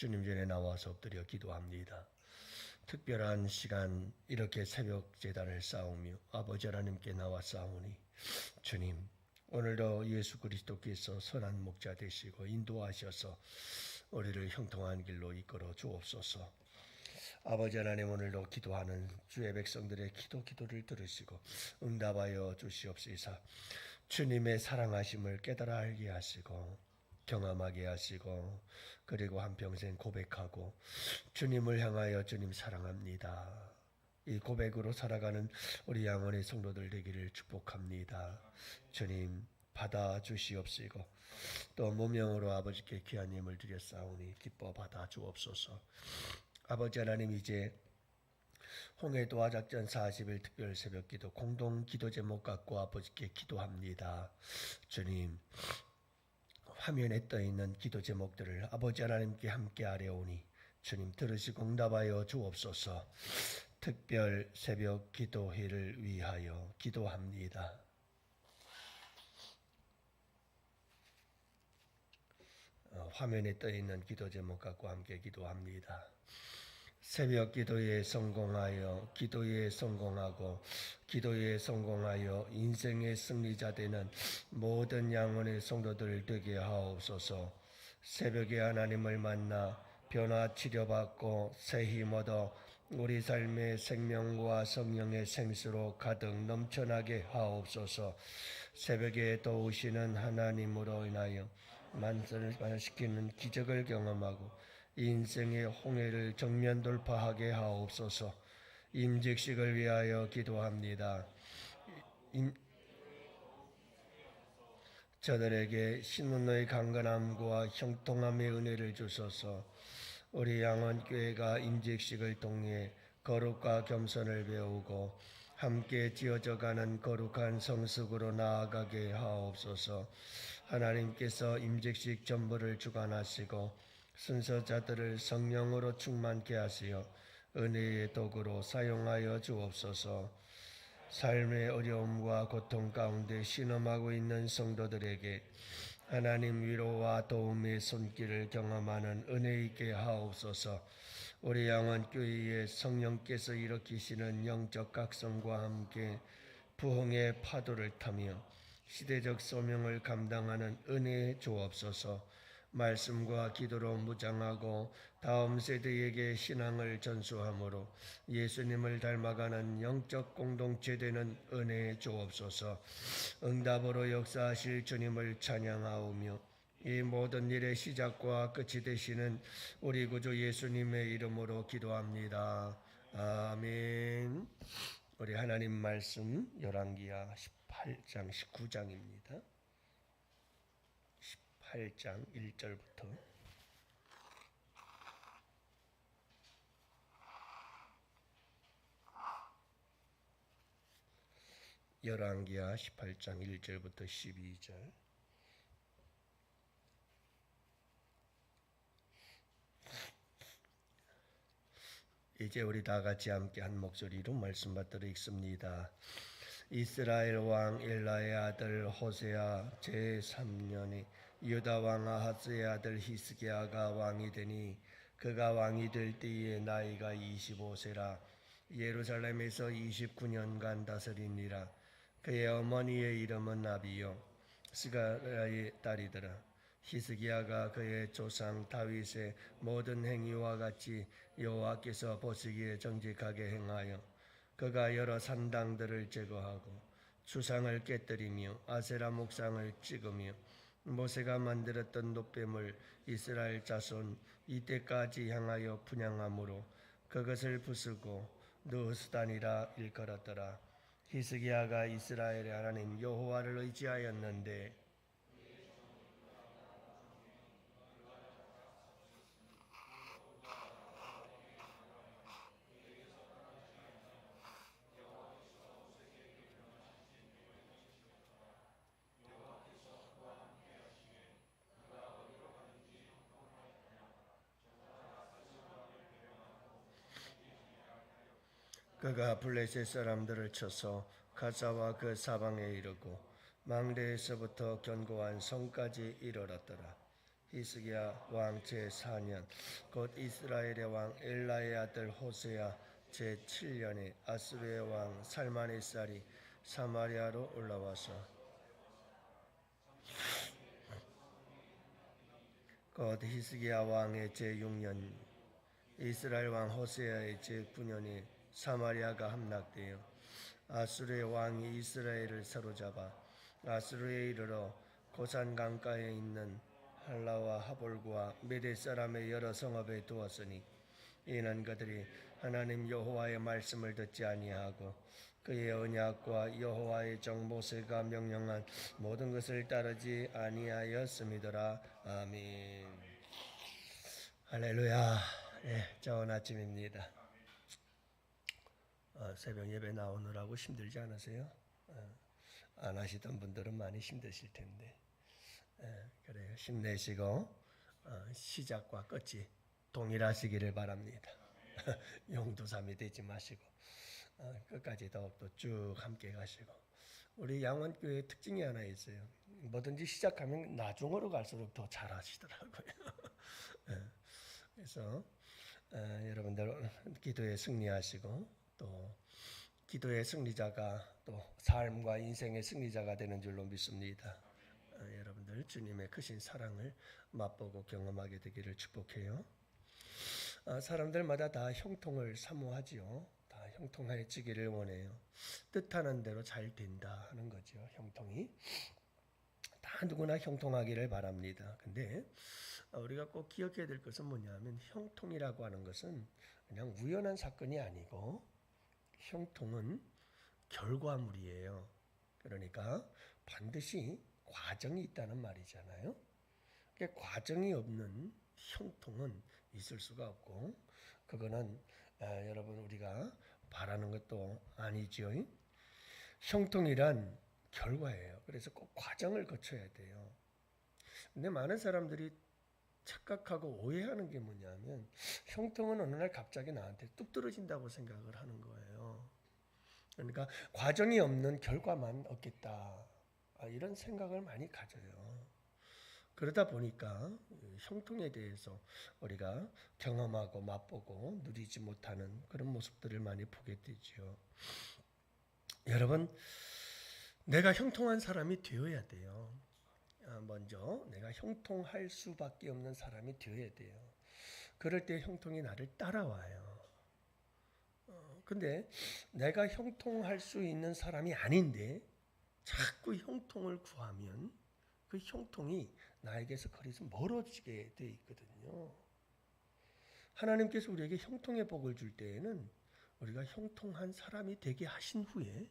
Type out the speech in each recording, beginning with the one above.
주님 전에 나와서 엎드려 기도합니다. 특별한 시간 이렇게 새벽 재단을 쌓으며 아버지 하나님께 나와 싸우니 주님 오늘도 예수 그리스도께서 선한 목자 되시고 인도하셔서 우리를 형통한 길로 이끌어 주옵소서. 아버지 하나님 오늘도 기도하는 주의 백성들의 기도 기도를 들으시고 응답하여 주시옵소서. 주님의 사랑하심을 깨달아 알게 하시고 경험하게 하시고 그리고 한평생 고백하고 주님을 향하여 주님 사랑합니다. 이 고백으로 살아가는 우리 양원의 성도들 되기를 축복합니다. 주님 받아 주시옵시고 또 무명으로 아버지께 귀한 힘을 드렸사오니 기뻐 받아 주옵소서. 아버지 하나님 이제 홍해 도 화 작전 40일 특별 새벽 기도 공동 기도 제목 갖고 아버지께 기도합니다. 주님 화면에 떠 있는 기도 제목들을 아버지 하나님께 함께 아뢰오니 주님 들으시고 응답하여 주옵소서. 특별 새벽 기도회를 위하여 기도합니다. 어, 화면에 떠 있는 기도 제목 갖고 함께 기도합니다. 새벽 기도에 성공하여 기도에 성공하고 기도에 성공하여 인생의 승리자 되는 모든 양원의 성도들 되게 하옵소서. 새벽에 하나님을 만나 변화 치료받고 새 힘 얻어 우리 삶의 생명과 성령의 생수로 가득 넘쳐나게 하옵소서. 새벽에 도우시는 하나님으로 인하여 만선을 반시키는 기적을 경험하고 인생의 홍해를 정면 돌파하게 하옵소서. 임직식을 위하여 기도합니다. 임, 저들에게 신문의 강건함과 형통함의 은혜를 주소서. 우리 양원교회가 임직식을 통해 거룩과 겸손을 배우고 함께 지어져가는 거룩한 성숙으로 나아가게 하옵소서. 하나님께서 임직식 전부를 주관하시고 순서자들을 성령으로 충만케 하시어 은혜의 도구로 사용하여 주옵소서. 삶의 어려움과 고통 가운데 신음하고 있는 성도들에게 하나님 위로와 도움의 손길을 경험하는 은혜 있게 하옵소서. 우리 양원 교회에 성령께서 일으키시는 영적 각성과 함께 부흥의 파도를 타며 시대적 소명을 감당하는 은혜 주옵소서. 말씀과 기도로 무장하고 다음 세대에게 신앙을 전수함으로 예수님을 닮아가는 영적 공동체 되는 은혜 주옵소서. 응답으로 역사하실 주님을 찬양하오며 이 모든 일의 시작과 끝이 되시는 우리 구주 예수님의 이름으로 기도합니다. 아멘. 우리 하나님 말씀 열왕기야 18장 19장입니다. 8장 1절부터 열왕기야 18장 1절부터 12절 이제 우리 다 같이 함께 한 목소리로 말씀 받들어 읽습니다. 이스라엘 왕 엘라의 아들 호세아 제3년에 유다 왕 아하스의 아들 히스기야가 왕이 되니 그가 왕이 될 때에 나이가 25세라. 예루살렘에서 29년간 다스리니라. 그의 어머니의 이름은 나비요. 스가라의 딸이더라. 히스기야가 그의 조상 다윗의 모든 행위와 같이 여호와께서 보시기에 정직하게 행하여 그가 여러 산당들을 제거하고 주상을 깨뜨리며 아세라 목상을 찍으며 모세가 만들었던 노뱀을 이스라엘 자손 이때까지 향하여 분양함으로 그것을 부수고 느스단이라 일컬었더라. 히스기야가 이스라엘의 하나님 여호와를 의지하였는데 그가 블레셋 사람들을 쳐서 가사와 그 사방에 이르고 망대에서부터 견고한 성까지 이르렀더라. 히스기야 왕 제4년 곧 이스라엘의 왕 엘라의 아들 호세야 제7년에 아수르의 왕 살마네살이 사마리아로 올라와서 곧 히스기야 왕의 제6년 이스라엘 왕 호세아의 제9년에 사마리아가 함락되어 아수르의 왕이 이스라엘을 사로잡아 아수르에 이르러 고산 강가에 있는 할라와 하볼과 메대 사람의 여러 성읍에 두었으니 이는 그들이 하나님 여호와의 말씀을 듣지 아니하고 그의 언약과 여호와의 종 모세가 명령한 모든 것을 따르지 아니하였음이더라. 아멘. 할렐루야. 예, 좋은 아침입니다. 어, 새벽 예배 나오느라고 힘들지 않으세요? 어, 안 하시던 분들은 많이 힘드실 텐데 예, 그래요 힘내시고 어, 시작과 끝이 동일하시기를 바랍니다. 용두삼이 되지 마시고 어, 끝까지 더욱더 쭉 함께 가시고 우리 양원교회 특징이 하나 있어요. 뭐든지 시작하면 나중으로 갈수록 더 잘하시더라고요. 예, 그래서 어, 여러분들 기도에 승리하시고 또 기도의 승리자가 또 삶과 인생의 승리자가 되는 줄로 믿습니다. 어, 여러분들 주님의 크신 사랑을 맛보고 경험하게 되기를 축복해요. 어, 사람들마다 다 형통을 사모하지요. 다 형통해지기를 원해요. 뜻하는 대로 잘 된다 하는 거죠. 형통이 다 누구나 형통하기를 바랍니다. 근데 어, 우리가 꼭 기억해야 될 것은 뭐냐면 형통이라고 하는 것은 그냥 우연한 사건이 아니고 형통은 결과물이에요. 그러니까 반드시 과정이 있다는 말이잖아요. 그 과정이 없는 형통은 있을 수가 없고 그거는 아, 여러분 우리가 바라는 것도 아니죠. 형통이란 결과예요. 그래서 꼭 과정을 거쳐야 돼요. 근데 많은 사람들이 착각하고 오해하는 게 뭐냐면 형통은 어느 날 갑자기 나한테 뚝 떨어진다고 생각을 하는 거예요. 그러니까 과정이 없는 결과만 얻겠다. 아, 이런 생각을 많이 가져요. 그러다 보니까 형통에 대해서 우리가 경험하고 맛보고 누리지 못하는 그런 모습들을 많이 보게 되죠. 여러분, 내가 형통한 사람이 되어야 돼요. 아, 먼저 내가 형통할 수밖에 없는 사람이 되어야 돼요. 그럴 때 형통이 나를 따라와요. 어, 근데 내가 형통할 수 있는 사람이 아닌데 자꾸 형통을 구하면 그 형통이 나에게서 거리서 멀어지게 돼 있거든요. 하나님께서 우리에게 형통의 복을 줄 때에는 우리가 형통한 사람이 되게 하신 후에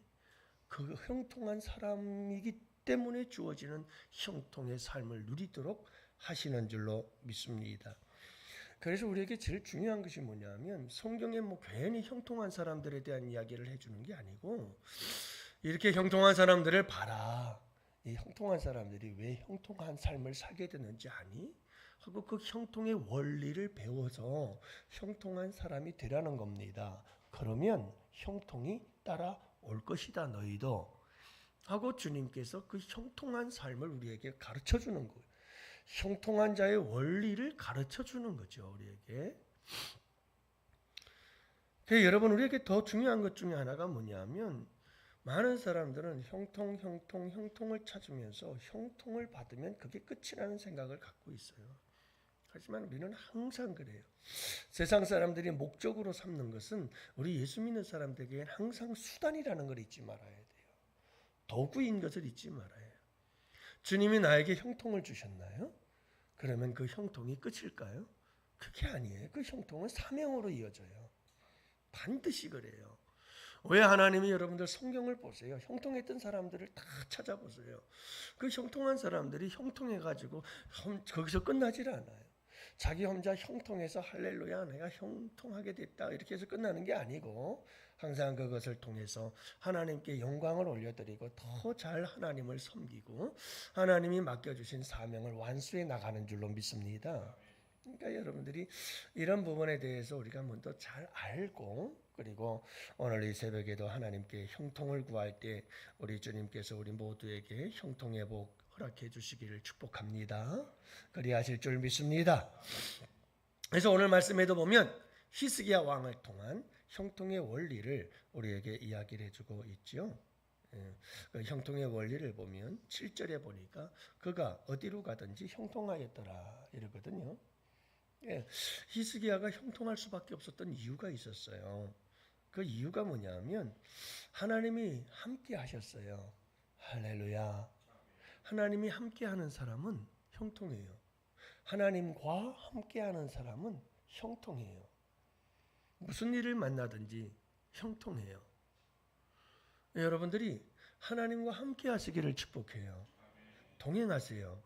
그 형통한 사람이기 때문에 주어지는 형통의 삶을 누리도록 하시는 줄로 믿습니다. 그래서 우리에게 제일 중요한 것이 뭐냐면 성경에 뭐 괜히 형통한 사람들에 대한 이야기를 해주는 게 아니고 이렇게 형통한 사람들을 봐라. 이 형통한 사람들이 왜 형통한 삶을 살게 되는지 아니? 하고 그 형통의 원리를 배워서 형통한 사람이 되라는 겁니다. 그러면 형통이 따라올 것이다 너희도 하고 주님께서 그 형통한 삶을 우리에게 가르쳐 주는 거예요. 형통한 자의 원리를 가르쳐 주는 거죠, 우리에게. 그 여러분 우리에게 더 중요한 것 중에 하나가 뭐냐면 많은 사람들은 형통, 형통, 형통을 찾으면서 형통을 받으면 그게 끝이라는 생각을 갖고 있어요. 하지만 우리는 항상 그래요. 세상 사람들이 목적으로 삼는 것은 우리 예수 믿는 사람들에게 항상 수단이라는 걸 잊지 말아야 돼요. 도구인 것을 잊지 말아야 해요. 주님이 나에게 형통을 주셨나요? 그러면 그 형통이 끝일까요? 그게 아니에요. 그 형통은 사명으로 이어져요. 반드시 그래요. 왜 하나님이 여러분들 성경을 보세요. 형통했던 사람들을 다 찾아보세요. 그 형통한 사람들이 형통해 가지고 거기서 끝나질 않아요. 자기 혼자 형통해서 할렐루야 내가 형통하게 됐다 이렇게 해서 끝나는 게 아니고 항상 그것을 통해서 하나님께 영광을 올려드리고 더 잘 하나님을 섬기고 하나님이 맡겨주신 사명을 완수해 나가는 줄로 믿습니다. 그러니까 여러분들이 이런 부분에 대해서 우리가 먼저 잘 알고 그리고 오늘 이 새벽에도 하나님께 형통을 구할 때 우리 주님께서 우리 모두에게 형통의 복 허락해 주시기를 축복합니다. 그리하실 줄 믿습니다. 그래서 오늘 말씀에도 보면 히스기야 왕을 통한 형통의 원리를 우리에게 이야기를 해주고 있죠. 예, 그 형통의 원리를 보면 7절에 보니까 그가 어디로 가든지 형통하였더라 이러거든요. 예, 히스기야가 형통할 수밖에 없었던 이유가 있었어요. 그 이유가 뭐냐면 하나님이 함께 하셨어요. 할렐루야. 하나님이 함께 하는 사람은 형통해요. 하나님과 함께 하는 사람은 형통해요. 무슨 일을 만나든지 형통해요. 여러분들이 하나님과 함께 하시기를 축복해요. 동행하세요.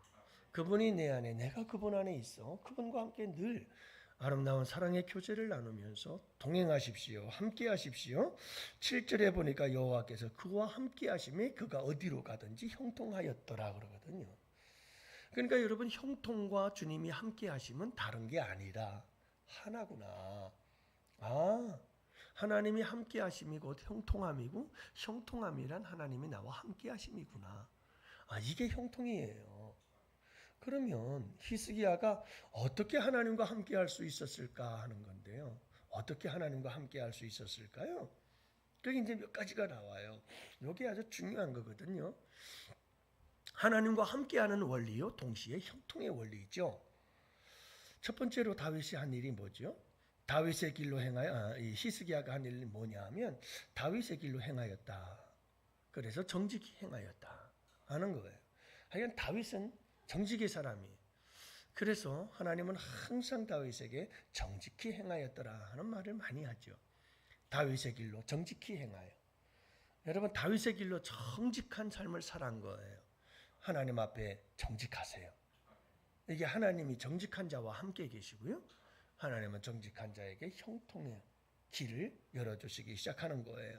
그분이 내 안에, 내가 그분 안에 있어. 그분과 함께 늘 아름다운 사랑의 교제를 나누면서 동행하십시오. 함께 하십시오. 7절에 보니까 여호와께서 그와 함께 하심에 그가 어디로 가든지 형통하였더라 그러거든요. 그러니까 여러분 형통과 주님이 함께 하심은 다른 게 아니라 하나구나. 아, 하나님이 함께 하심이 곧 형통함이고 형통함이란 하나님이 나와 함께 하심이구나. 아, 이게 형통이에요. 그러면 히스기야가 어떻게 하나님과 함께 할 수 있었을까 하는 건데요. 어떻게 하나님과 함께 할 수 있었을까요? 그게 이제 몇 가지가 나와요. 이게 아주 중요한 거거든요. 하나님과 함께하는 원리요, 동시에 형통의 원리죠. 첫 번째로 다윗이 한 일이 뭐죠? 다윗의 길로 행하여 아, 이 히스기야가 한 일이 뭐냐하면 다윗의 길로 행하였다. 그래서 정직히 행하였다 하는 거예요. 하여간 다윗은 정직의 사람이. 그래서 하나님은 항상 다윗에게 정직히 행하였더라 하는 말을 많이 하죠. 다윗의 길로 정직히 행하여. 여러분 다윗의 길로 정직한 삶을 살한 거예요. 하나님 앞에 정직하세요. 이게 하나님이 정직한 자와 함께 계시고요. 하나님은 정직한 자에게 형통의 길을 열어주시기 시작하는 거예요.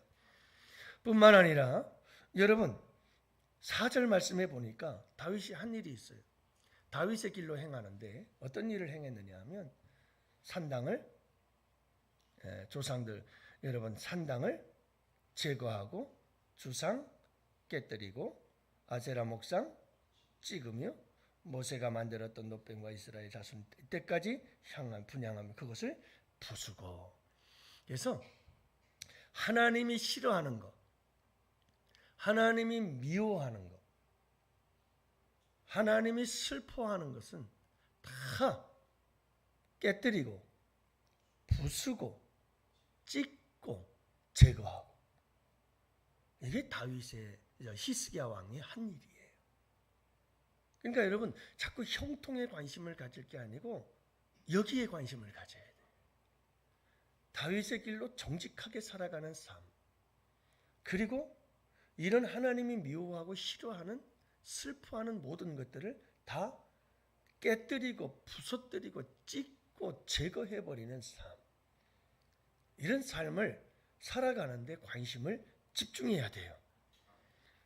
뿐만 아니라 여러분 4절 말씀해 보니까 다윗이 한 일이 있어요. 다윗의 길로 행하는데 어떤 일을 행했느냐 하면 산당을 예, 조상들 여러분 산당을 제거하고 주상 깨뜨리고 아세라 목상 찍으며 모세가 만들었던 노뱀과 이스라엘 자손 때까지 향한 분양하며 그것을 부수고 그래서 하나님이 싫어하는 것 하나님이 미워하는 것 하나님이 슬퍼하는 것은 다 깨뜨리고 부수고 찍고 제거하고 이게 다윗의 히스기야 왕의 한 일이에요. 그러니까 여러분 자꾸 형통에 관심을 가질 게 아니고 여기에 관심을 가져야 돼요. 다윗의 길로 정직하게 살아가는 삶. 그리고 이런 하나님이 미워하고 싫어하는 슬퍼하는 모든 것들을 다 깨뜨리고 부서뜨리고 찢고 제거해 버리는 삶. 이런 삶을 살아가는데 관심을 집중해야 돼요.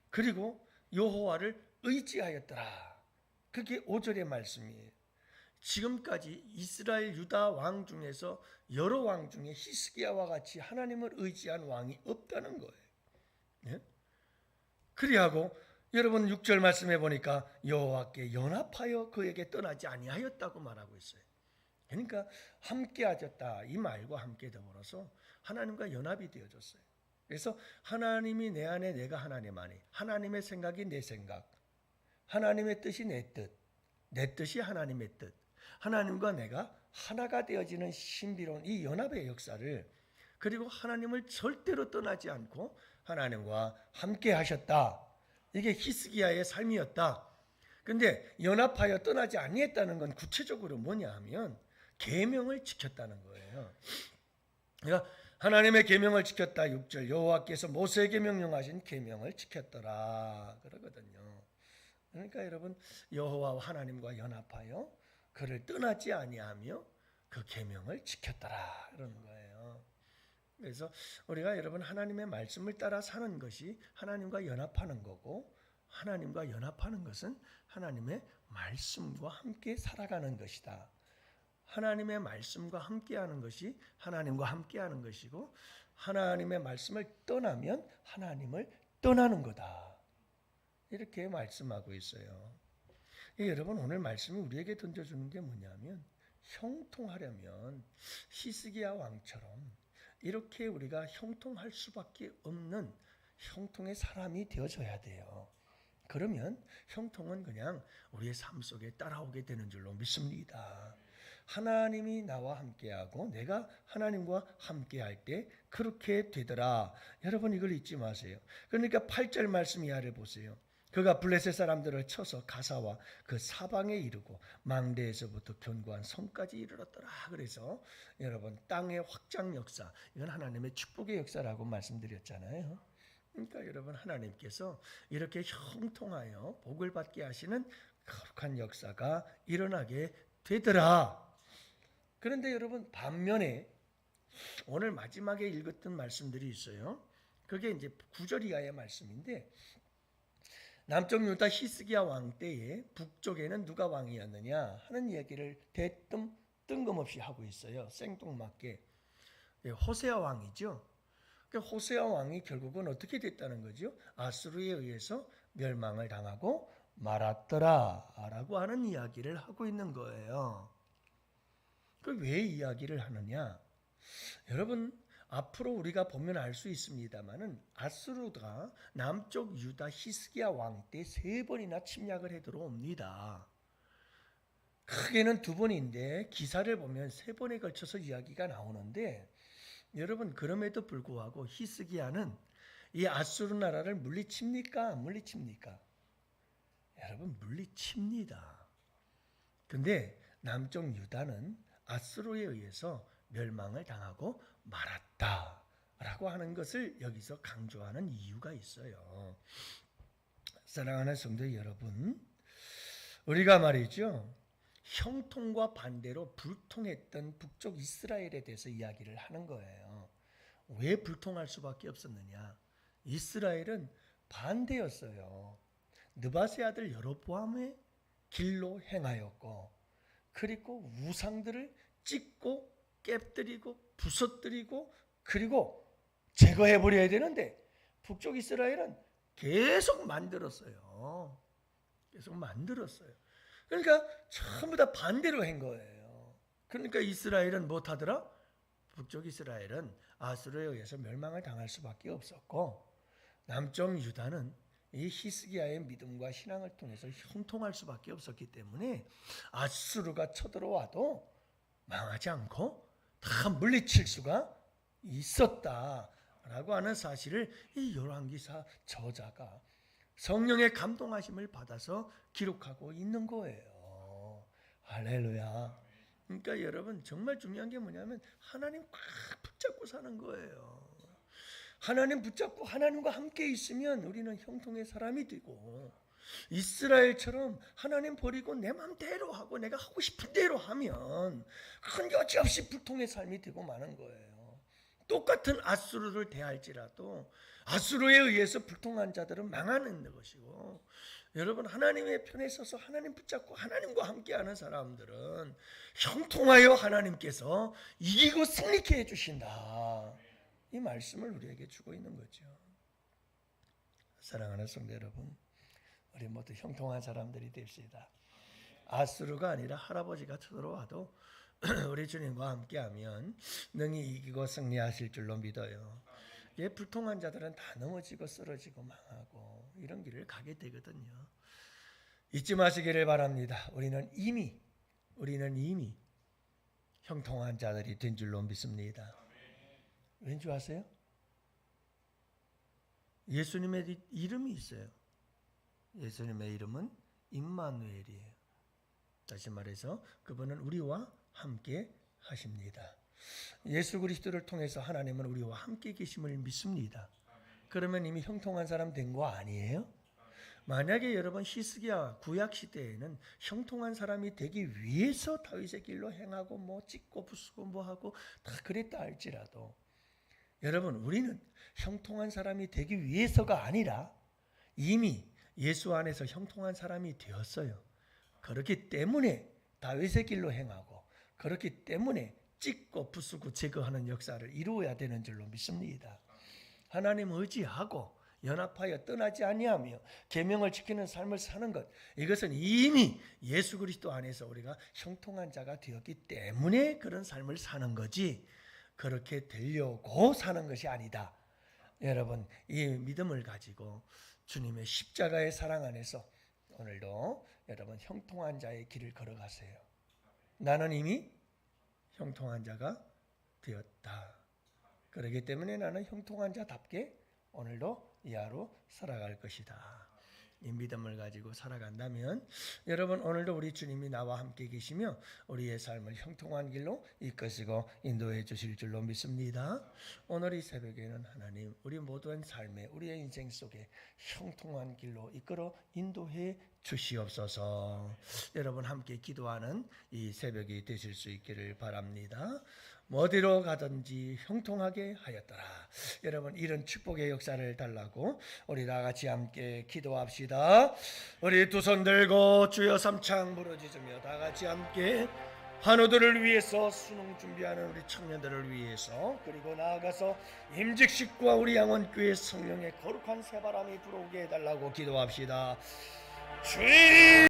그리고 여호와를 의지하였더라. 그게 5절의 말씀이에요. 지금까지 이스라엘 유다 왕 중에서 여러 왕 중에 히스기야와 같이 하나님을 의지한 왕이 없다는 거예요. 예? 그리하고 여러분 6절 말씀해 보니까 여호와께 연합하여 그에게 떠나지 아니하였다고 말하고 있어요. 그러니까 함께 하셨다 이 말과 함께 더불어서 하나님과 연합이 되어졌어요. 그래서 하나님이 내 안에 내가 하나님 안에 하나님의 생각이 내 생각 하나님의 뜻이 내 뜻, 내 뜻이 하나님의 뜻. 하나님과 내가 하나가 되어지는 신비로운 이 연합의 역사를 그리고 하나님을 절대로 떠나지 않고 하나님과 함께 하셨다. 이게 히스기야의 삶이었다. 근데 연합하여 떠나지 아니했다는 건 구체적으로 뭐냐 하면 계명을 지켰다는 거예요. 그러니까 하나님의 계명을 지켰다. 6절 여호와께서 모세에게 명령하신 계명을 지켰더라. 그러거든요. 그러니까 여러분 여호와와 하나님과 연합하여 그를 떠나지 아니하며 그 계명을 지켰더라 그러는 거예요. 그래서 우리가 여러분 하나님의 말씀을 따라 사는 것이 하나님과 연합하는 거고 하나님과 연합하는 것은 하나님의 말씀과 함께 살아가는 것이다. 하나님의 말씀과 함께하는 것이 하나님과 함께하는 것이고 하나님의 말씀을 떠나면 하나님을 떠나는 거다. 이렇게 말씀하고 있어요. 예, 여러분 오늘 말씀이 우리에게 던져주는 게 뭐냐면 형통하려면 히스기야 왕처럼 이렇게 우리가 형통할 수밖에 없는 형통의 사람이 되어져야 돼요. 그러면 형통은 그냥 우리의 삶 속에 따라오게 되는 줄로 믿습니다. 하나님이 나와 함께하고 내가 하나님과 함께할 때 그렇게 되더라. 여러분 이걸 잊지 마세요. 그러니까 8절 말씀 이하를 보세요. 그가 블레셋 사람들을 쳐서 가사와 그 사방에 이르고 망대에서부터 견고한 섬까지 이르렀더라. 그래서 여러분 땅의 확장 역사 이건 하나님의 축복의 역사라고 말씀드렸잖아요. 그러니까 여러분 하나님께서 이렇게 형통하여 복을 받게 하시는 거룩한 역사가 일어나게 되더라. 그런데 여러분 반면에 오늘 마지막에 읽었던 말씀들이 있어요. 그게 이제 9절 이하의 말씀인데 남쪽 유다 히스기야 왕 때에 북쪽에는 누가 왕이었느냐 하는 이야기를 대뜸 뜬금없이 하고 있어요. 생뚱맞게 예, 호세아 왕이죠. 그 호세아 왕이 결국은 어떻게 됐다는 거죠? 아수르에 의해서 멸망을 당하고 말았더라라고 하는 이야기를 하고 있는 거예요. 그 왜 이야기를 하느냐? 여러분 앞으로 우리가 보면 알 수 있습니다만은 아수르가 남쪽 유다 히스기야 왕 때 세 번이나 침략을 해 들어옵니다. 크게는 두 번인데 기사를 보면 세 번에 걸쳐서 이야기가 나오는데 여러분 그럼에도 불구하고 히스기야는 이 아수르 나라를 물리칩니까? 안 물리칩니까? 여러분 물리칩니다. 근데 남쪽 유다는 아수르에 의해서 멸망을 당하고 말았다 라고 하는 것을 여기서 강조하는 이유가 있어요. 사랑하는 성도 여러분, 우리가 말이죠. 형통과 반대로 불통했던 북쪽 이스라엘에 대해서 이야기를 하는 거예요. 왜 불통할 수밖에 없었느냐? 이스라엘은 반대였어요. 느바세 아들 여로보암의 길로 행하였고, 그리고 우상들을 찢고 깨뜨리고 부서뜨리고 그리고 제거해 버려야 되는데 북쪽 이스라엘은 계속 만들었어요. 계속 만들었어요. 그러니까 전부 다 반대로 한 거예요. 그러니까 이스라엘은 못하더라? 북쪽 이스라엘은 아수르에 의해서 멸망을 당할 수밖에 없었고 남쪽 유다는 이 히스기야의 믿음과 신앙을 통해서 형통할 수밖에 없었기 때문에 아수르가 쳐들어와도 망하지 않고 다 물리칠 수가 있었다라고 하는 사실을 이 열왕기사 저자가 성령의 감동하심을 받아서 기록하고 있는 거예요. 할렐루야. 그러니까 여러분 정말 중요한 게 뭐냐면 하나님 꽉 붙잡고 사는 거예요. 하나님 붙잡고 하나님과 함께 있으면 우리는 형통의 사람이 되고 이스라엘처럼 하나님 버리고 내 맘대로 하고 내가 하고 싶은 대로 하면 큰 여지없이 불통의 삶이 되고 마는 거예요. 똑같은 아수르를 대할지라도 아수르에 의해서 불통한 자들은 망하는 것이고 여러분 하나님의 편에 서서 하나님 붙잡고 하나님과 함께하는 사람들은 형통하여 하나님께서 이기고 승리케 해주신다. 이 말씀을 우리에게 주고 있는 거죠. 사랑하는 성도 여러분, 우리 모두 형통한 사람들이 됩시다. 아수르가 아니라 할아버지가 쳐들어와도 우리 주님과 함께하면 능히 이기고 승리하실 줄로 믿어요. 예, 불통한 자들은 다 넘어지고 쓰러지고 망하고 이런 길을 가게 되거든요. 잊지 마시기를 바랍니다. 우리는 이미 우리는 이미 형통한 자들이 된 줄로 믿습니다. 왠지 아세요? 예수님의 이름이 있어요. 예수님의 이름은 임마누엘이에요. 다시 말해서 그분은 우리와 함께 하십니다. 예수 그리스도를 통해서 하나님은 우리와 함께 계심을 믿습니다. 그러면 이미 형통한 사람 된 거 아니에요? 만약에 여러분 히스기야 구약 시대에는 형통한 사람이 되기 위해서 다윗의 길로 행하고 뭐 찍고 부수고 뭐 하고 다 그랬다 할지라도 여러분 우리는 형통한 사람이 되기 위해서가 아니라 이미 예수 안에서 형통한 사람이 되었어요. 그렇기 때문에 다윗의 길로 행하고 그렇기 때문에 찍고 부수고 제거하는 역사를 이루어야 되는 줄로 믿습니다. 하나님 의지하고 연합하여 떠나지 아니하며 계명을 지키는 삶을 사는 것 이것은 이미 예수 그리스도 안에서 우리가 형통한 자가 되었기 때문에 그런 삶을 사는 거지 그렇게 되려고 사는 것이 아니다. 여러분 이 믿음을 가지고 주님의 십자가의 사랑 안에서 오늘도 여러분 형통한 자의 길을 걸어가세요. 나는 이미 형통한 자가 되었다. 그렇기 때문에 나는 형통한 자답게 오늘도 이 하루 살아갈 것이다. 이 믿음을 가지고 살아간다면 여러분 오늘도 우리 주님이 나와 함께 계시며 우리의 삶을 형통한 길로 이끄시고 인도해 주실 줄로 믿습니다. 오늘 이 새벽에는 하나님 우리 모든 삶에 우리의 인생 속에 형통한 길로 이끌어 인도해 주시옵소서. 여러분 함께 기도하는 이 새벽이 되실 수 있기를 바랍니다. 뭐 어디로 가든지 형통하게 하였더라. 여러분 이런 축복의 역사를 달라고 우리 다 같이 함께 기도합시다. 우리 두 손 들고 주여 삼창 부르짖으며 다 같이 함께 환우들을 위해서 수능 준비하는 우리 청년들을 위해서 그리고 나아가서 임직식과 우리 양원교회 성령의 거룩한 새바람이 불어오게 해달라고 기도합시다. 주님